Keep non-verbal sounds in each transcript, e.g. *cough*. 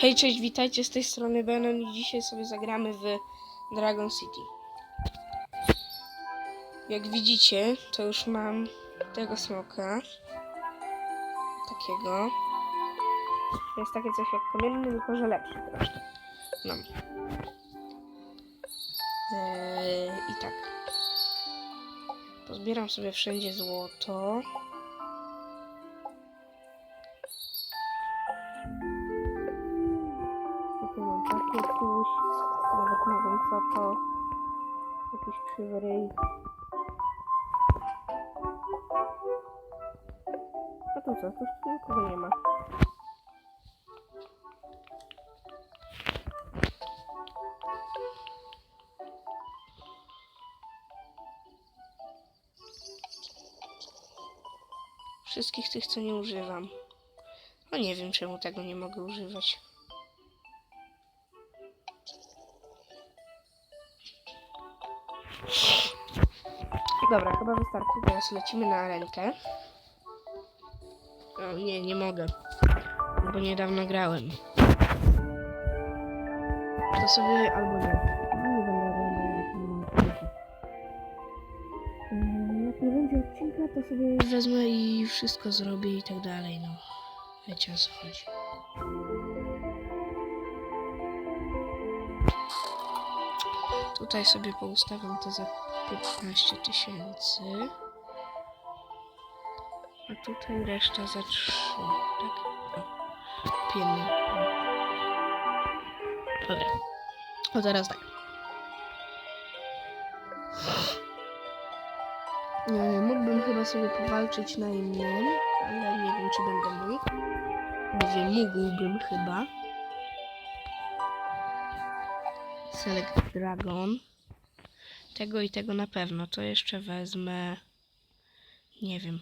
Hej, cześć, witajcie z tej strony Benon i dzisiaj sobie zagramy w Dragon City. Jak widzicie, to już mam tego smoka. Takiego. To jest takie coś jak kamienny, tylko że lepszy troszkę. No. Eee, I tak. Pozbieram sobie wszędzie złoto. Co to. Jakiś krzywy ryj. A tu co? Tu nikogo nie ma. Wszystkich tych, co nie używam. No nie wiem, czemu tego nie mogę używać. Dobra, chyba wystarczy. Teraz lecimy na rękę. O nie, nie mogę. Bo niedawno grałem. To sobie albo nie. Nie będę oglądał, Jak nie będzie odcinka, to sobie wezmę i wszystko zrobię i tak dalej, no. Wiecie o co chodzi. Tutaj sobie poustawiam to za 15 tysięcy. A tutaj reszta za 3, tak? O, pięknie. Dobra. O, teraz tak. Mógłbym chyba sobie powalczyć na innym, ale nie wiem, czy będę mógł. Wiem, mógłbym chyba. Select Dragon. Tego i tego na pewno. To jeszcze wezmę. Nie wiem.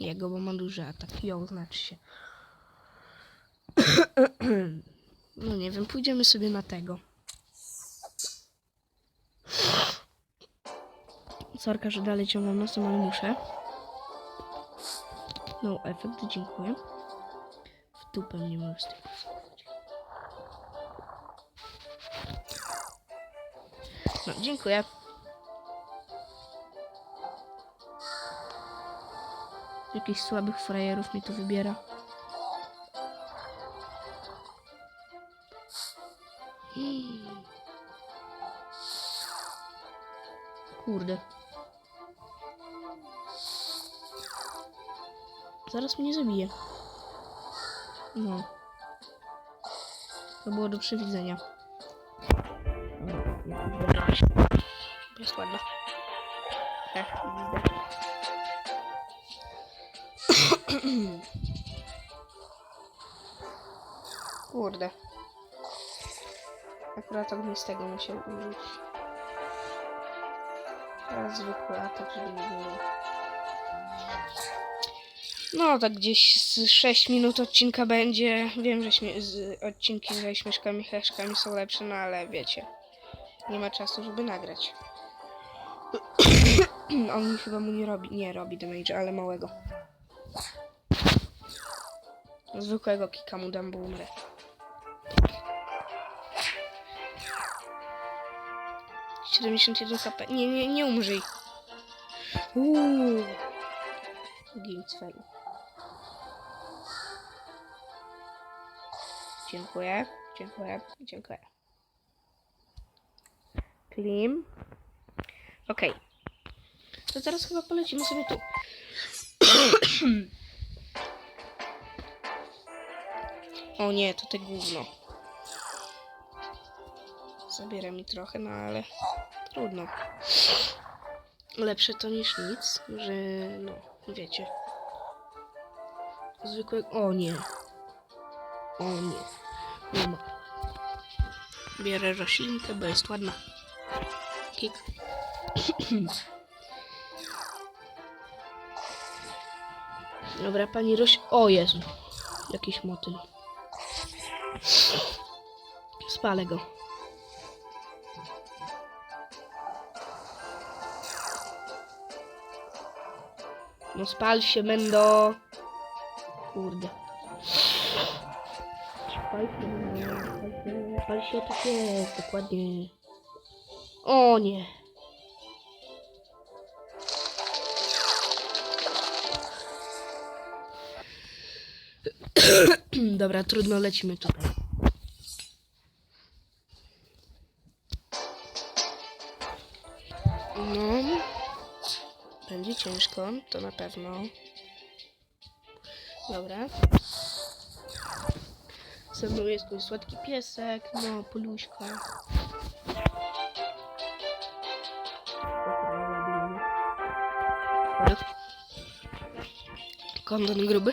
Jego, bo ma duży atak. Ją znaczy się. *coughs* No nie wiem, pójdziemy sobie na tego. Sorka, że dalej ciągam nosem, ale muszę. No, efekt, dziękuję. W dupę nie mogę z No, dziękuję. Jakichś słabych frajerów mi tu wybiera. Kurde. Zaraz mnie zabije. No. To było do przewidzenia. Jest ładna. Ech, widzę. Kurde. Akurat ognistego musiał użyć. Teraz zwykły atak, żeby nie było. No, tak gdzieś z 6 minut odcinka będzie. Wiem, że odcinki ze śmieszkami heszkami są lepsze, no ale wiecie. Nie ma czasu, żeby nagrać. *coughs* On chyba mu nie robi, nie robi damage, ale małego. Zwykłego kika mu dam, bo umrę. Siedemdziesiąt jeden HP. Nie, nie, nie umrzyj. Uuu. Gin cfelu. Dziękuję, dziękuję, dziękuję. Klim. Okej. To teraz chyba polecimy sobie tu. o nie, to te gówno. Zabiera mi trochę, no ale trudno. Lepsze to niż nic, że no, wiecie. Zwykłe... O nie. O nie. Nie ma. Bierę roślinkę, bo jest ładna. Kik. Dobra, pani roś... O Jezu. Jakiś motyl. Spalę go. No spal się, Mendo. Kurde. Pal się, pal się, pal się, tak jest, dokładnie. O nie. *clears throat* Dobra, trudno, lecimy tutaj. No, będzie ciężko, to na pewno. Dobra. Ze mną jest mój słodki piesek, no, poluśka. Dobra. Kondon gruby.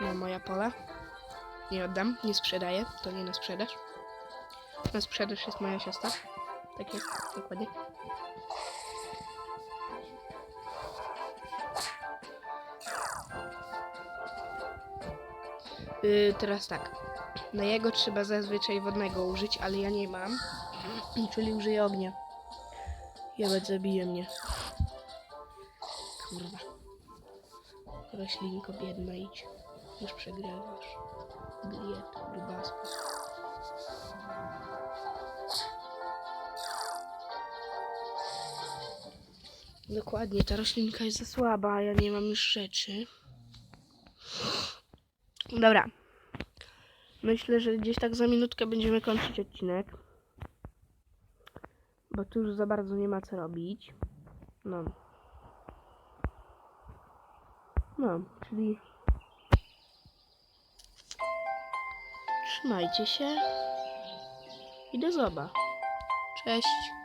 No, moja pola. Nie oddam, nie sprzedaję, to nie na sprzedaż. Na sprzedaż jest moja siostra. Tak jest, dokładnie. Yy, teraz tak. Na jego trzeba zazwyczaj wodnego użyć, ale ja nie mam. *clears throat* Czyli użyję ognia. Jebać zabije mnie. Kurwa. Roślinko biedna idź. Już przegrywasz. Gliet, grubasku. Dokładnie, ta roślinka jest za słaba, a ja nie mam już rzeczy. Dobra. Myślę, że gdzieś tak za minutkę będziemy kończyć odcinek. Bo tu już za bardzo nie ma co robić. No. No, czyli... Trzymajcie się. I do zoba. Cześć.